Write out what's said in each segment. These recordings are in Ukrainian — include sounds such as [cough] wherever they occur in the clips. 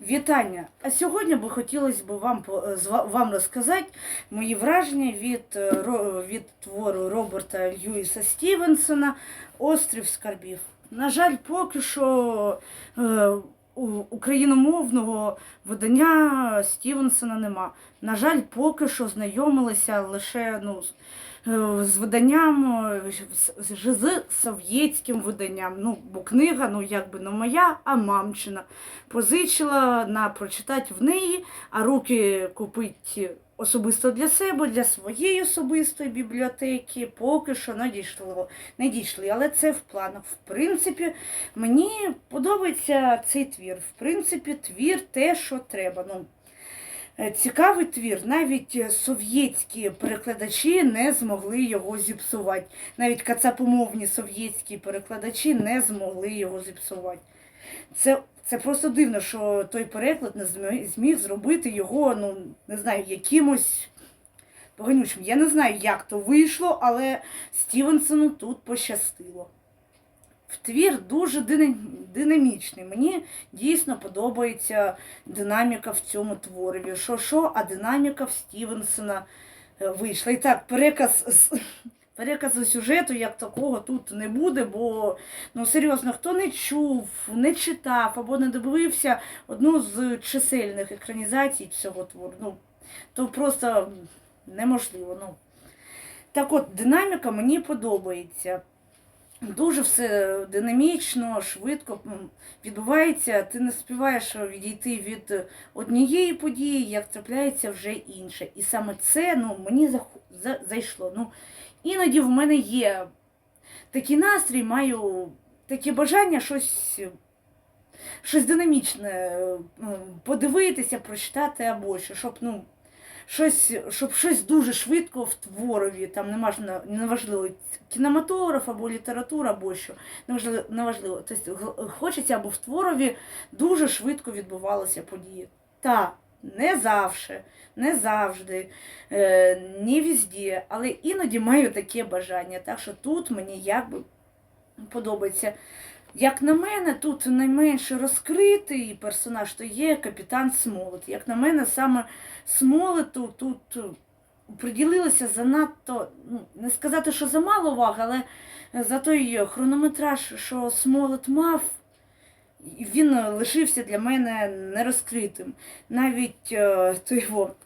Вітання! А сьогодні би хотілося б вам, по- вам розказати мої враження від, е, від твору Роберта Льюіса Стівенсона Острів скарбів. На жаль, поки що е, україномовного видання Стівенсона нема. На жаль, поки що знайомилися лише ну, з- е, виданням, е, з, з, з совєтським виданням. Ну, бо книга, ну якби не моя, а мамчина позичила на прочитати в неї, а руки купити особисто для себе, для своєї особистої бібліотеки, поки що не. Не дійшли. Але це в планах. В принципі, мені подобається цей твір. В принципі, твір те, що треба. Ну, Цікавий твір, навіть е, совєтські перекладачі не змогли його зіпсувати. Навіть кацапомовні совєтські перекладачі не змогли його зіпсувати. Це, це просто дивно, що той переклад не зміг зробити його, ну, не знаю, якимось поганючим. Я не знаю, як то вийшло, але Стівенсону тут пощастило. В твір дуже динамічний. Мені дійсно подобається динаміка в цьому творі. Що, а динаміка в Стівенсона е, вийшла. І так, переказ переказу сюжету як такого тут не буде, бо ну серйозно, хто не чув, не читав або не дивився одну з чисельних екранізацій цього твору, ну то просто неможливо. Ну. Так от, динаміка мені подобається. Дуже все динамічно, швидко відбувається. Ти не співаєш відійти від однієї події, як трапляється вже інше. І саме це ну, мені зайшло. Ну, іноді в мене є такий настрій, маю таке бажання щось, щось динамічне подивитися, прочитати або що, щоб ну, щось, щоб щось дуже швидко в творові, там неважно, неважливо кінематограф або література, або що, неважливо, неважливо. Тобто хочеться, аби в творові дуже швидко відбувалися події. Та, не завжди, не завжди, не везде, але іноді маю таке бажання. Так що тут мені якби подобається. Як на мене, тут найменше розкритий персонаж то є капітан Смолет. Як на мене, саме Смолету тут е, приділилося занадто, ну, не сказати, що замало уваги, але за той хронометраж, що Смолет мав, він лишився для мене нерозкритим. Навіть е, той.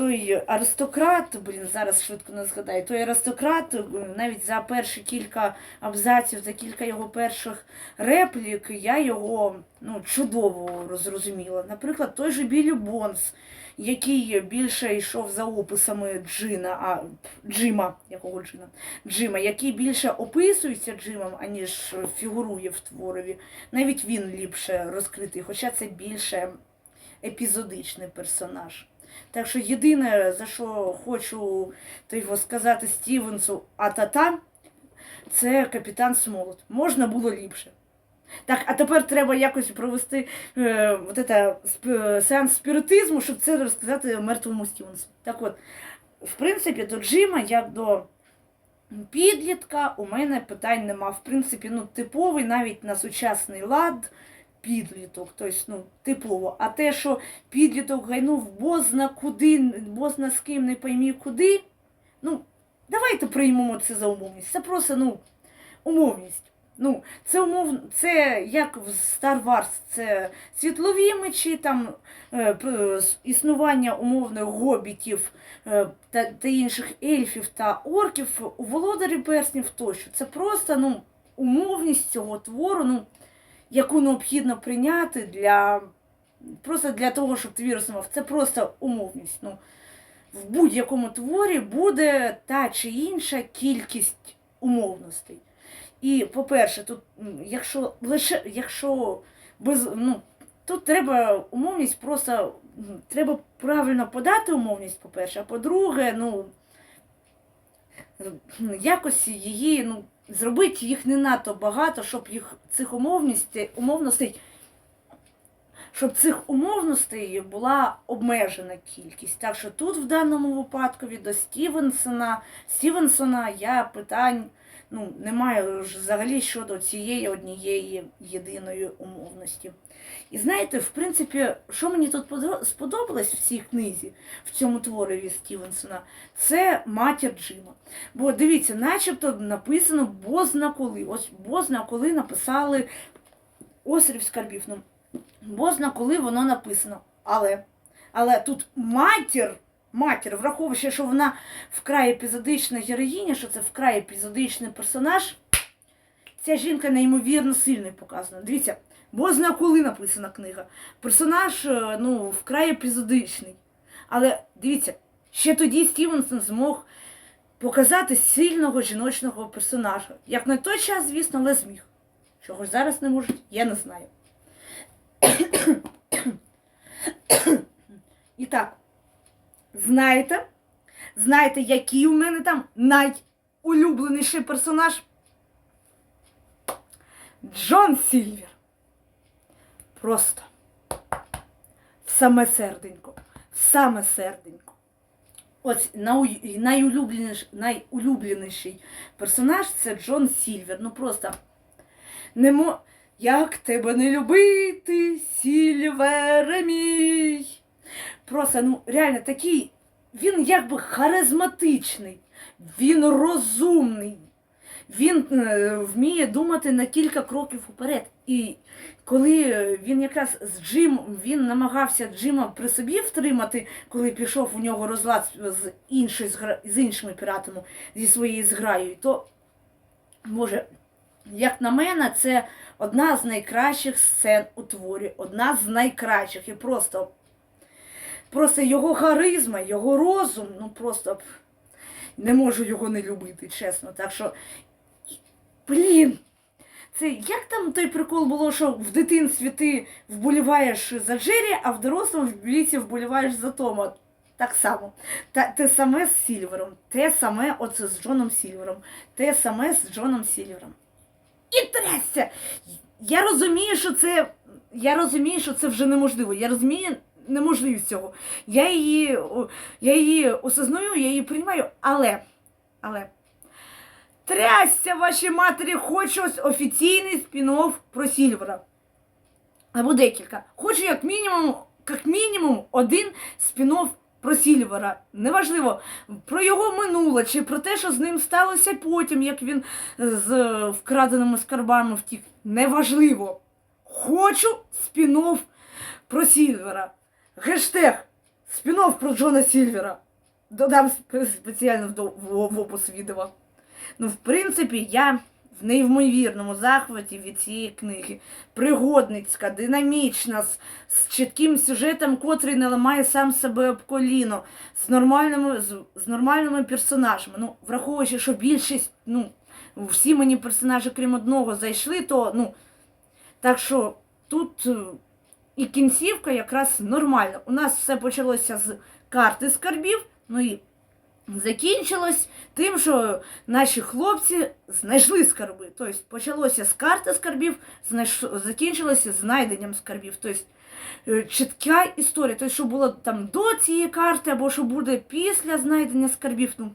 Той аристократ, блін, зараз швидко не згадаю, той аристократ навіть за перші кілька абзаців, за кілька його перших реплік, я його ну, чудово розрозуміла. Наприклад, той же Білі Бонс, який більше йшов за описами Джина, а Джима, якого Джина? Джима, який більше описується Джимом, аніж фігурує в творові. Навіть він ліпше розкритий, хоча це більше епізодичний персонаж. Так що єдине, за що хочу його сказати Стівенсу а-та-та, це капітан Смолот. Можна було ліпше. Так, а тепер треба якось провести е, вот это, сп- сеанс спіритизму, щоб це розказати мертвому Стівенсу. Так от, в принципі, до Джима, як до підлітка, у мене питань нема. В принципі, ну, типовий навіть на сучасний лад підліток. Тобто, ну, типово. А те, що підліток гайнув бозна куди, бозна з ким не поймі куди, ну, давайте приймемо це за умовність. Це просто, ну, умовність. Ну, це умов, це як в Star Wars, це світлові мечі, там е, існування умовних гобітів е, та, та інших ельфів та орків у володарі перснів тощо. Це просто ну, умовність цього твору, ну, яку необхідно прийняти для просто для того, щоб твір існував. Це просто умовність. Ну, в будь-якому творі буде та чи інша кількість умовностей. І, по-перше, тут, якщо лише якщо без ну, тут треба умовність просто треба правильно подати умовність, по-перше, а по-друге, ну якось її, ну, зробити їх не надто багато, щоб їх цих умовностей, умовностей щоб цих умовностей була обмежена кількість. Так що тут в даному випадку до Стівенсона, Стівенсона я питань ну, немає ж взагалі щодо цієї однієї єдиної умовності. І знаєте, в принципі, що мені тут сподобалось в цій книзі, в цьому творі Стівенсона, це матір Джима. Бо дивіться, начебто написано бозна коли. Ось бозна коли написали острів скарбів. Ну, бозна коли воно написано. Але, але тут матір, матір, враховуючи, що вона вкрай епізодична героїня, що це вкрай епізодичний персонаж, ця жінка неймовірно сильно показана. Дивіться, бозна коли написана книга. Персонаж е, ну, вкрай епізодичний. Але дивіться, ще тоді Стівенсон змог показати сильного жіночного персонажа. Як на той час, звісно, але зміг. Чого ж зараз не можуть, я не знаю. [coughs] І так, знаєте, знаєте, який у мене там найулюбленіший персонаж? Джон Сільвер. Просто в саме серденько, в саме серденько. Ось нау- найулюбленіш, найулюбленіший персонаж це Джон Сільвер. Ну просто не мо... Як тебе не любити, Сільвере мій. Просто, ну, реально такий, він якби харизматичний, він розумний, він е, вміє думати на кілька кроків уперед. І коли е, він якраз з Джим, він намагався Джима при собі втримати, коли пішов у нього розлад з, іншою, з іншими піратами, зі своєю зграєю, то може, як на мене, це одна з найкращих сцен у творі, одна з найкращих. І просто, просто його харизма, його розум, ну просто не можу його не любити, чесно. Так що, блін, це як там той прикол було, що в дитинстві ти вболіваєш за Джері, а в дорослому в віці вболіваєш за Тома. Так само. Та, те саме з Сільвером, те саме оце з Джоном Сільвером, те саме з Джоном Сільвером. І трясся! Я розумію, що це. Я розумію, що це вже неможливо. Я розумію неможливість цього. Я її, я її осознаю, я її приймаю, але. Але. Трясся вашій матері, хочу офіційний спін-офф про Сільвера. Або декілька. Хочу як мінімум, як мінімум один спін-офф про Сільвера. Неважливо, про його минуле, чи про те, що з ним сталося потім, як він з е, вкраденими скарбами втік. Неважливо. Хочу спін-офф про Сільвера. Гештег спін-офф про Джона Сільвера. Додам спеціально в опис відео. Ну, в принципі, я в неймовірному захваті від цієї книги. Пригодницька, динамічна, з, з чітким сюжетом, котрий не ламає сам себе об коліно, з нормальними, з, з нормальними персонажами. Ну, враховуючи, що більшість, ну, всі мені персонажі, крім одного, зайшли, то, ну, так що тут е, і кінцівка якраз нормальна. У нас все почалося з карти скарбів, ну і закінчилось тим, що наші хлопці знайшли скарби. Тобто почалося з карти скарбів, знайш... закінчилося знайденням скарбів. Тобто е, чітка історія. Тобто, що було там до цієї карти, або що буде після знайдення скарбів. Ну,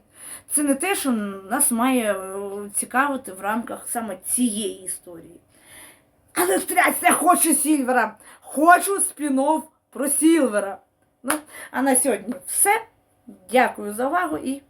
це не те, що нас має е, цікавити в рамках саме цієї історії. Але трясся, хочу Сільвера! Хочу спін-офф про Сільвера. Ну, а на сьогодні все. Дякую за увагу і